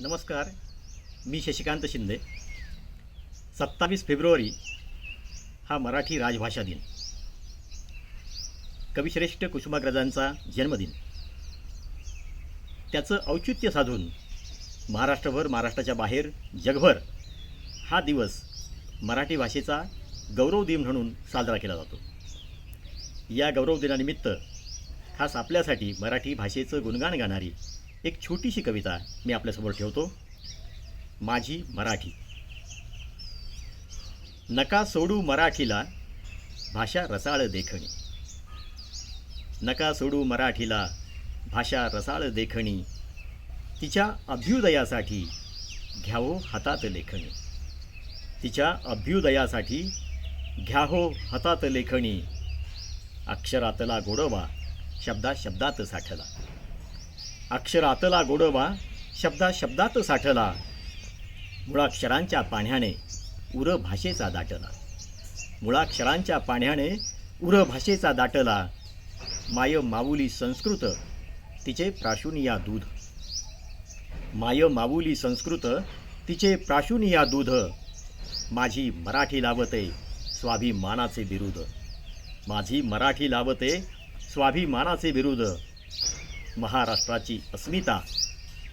नमस्कार मी शशिकांत शिंदे. सत्तावीस फेब्रुवारी हा मराठी राजभाषा दिन. कविश्रेष्ठ कुसुमाग्रजांचा जन्मदिन. त्याचं औचित्य साधून महाराष्ट्रभर महाराष्ट्राच्या बाहेर जगभर हा दिवस मराठी भाषेचा गौरव दिन म्हणून साजरा केला जातो. या गौरव दिनानिमित्त खास आपल्यासाठी मराठी भाषेचं गुणगान गाणारी एक छोटीशी कविता मी आपल्यासमोर ठेवतो. माझी मराठी. नका सोडू मराठीला भाषा रसाळ देखणी. नका सोडू मराठीला भाषा रसाळ देखणी. तिच्या अभ्युदयासाठी घ्यावो हातात लेखणी. तिच्या अभ्युदयासाठी घ्याहो हातात लेखणी. अक्षरातला गोडवा शब्दा शब्दात साठला. अक्षरातला गोडवा शब्दा शब्दात साठला. मुळाक्षरांच्या पाण्याने उर भाषेचा दाटला. मुळाक्षरांच्या पाण्याने उर भाषेचा दाटला. माय माऊली संस्कृत तिचे प्राशुनिया दूध. माय माऊली संस्कृत तिचे प्राशुनिया दूध. माझी मराठी लावते स्वाभिमानाचे विरुद्ध. माझी मराठी लावते स्वाभिमानाचे विरुद्ध. महाराष्ट्राची अस्मिता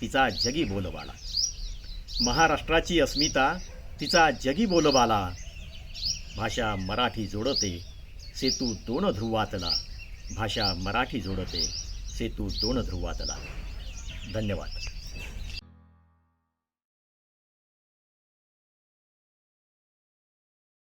तिचा जगी बोलबाला. महाराष्ट्राची अस्मिता तिचा जगी बोलबाला. भाषा मराठी जोडते सेतू दोन ध्रुवातला. भाषा मराठी जोडते सेतू दोन ध्रुवातला. धन्यवाद.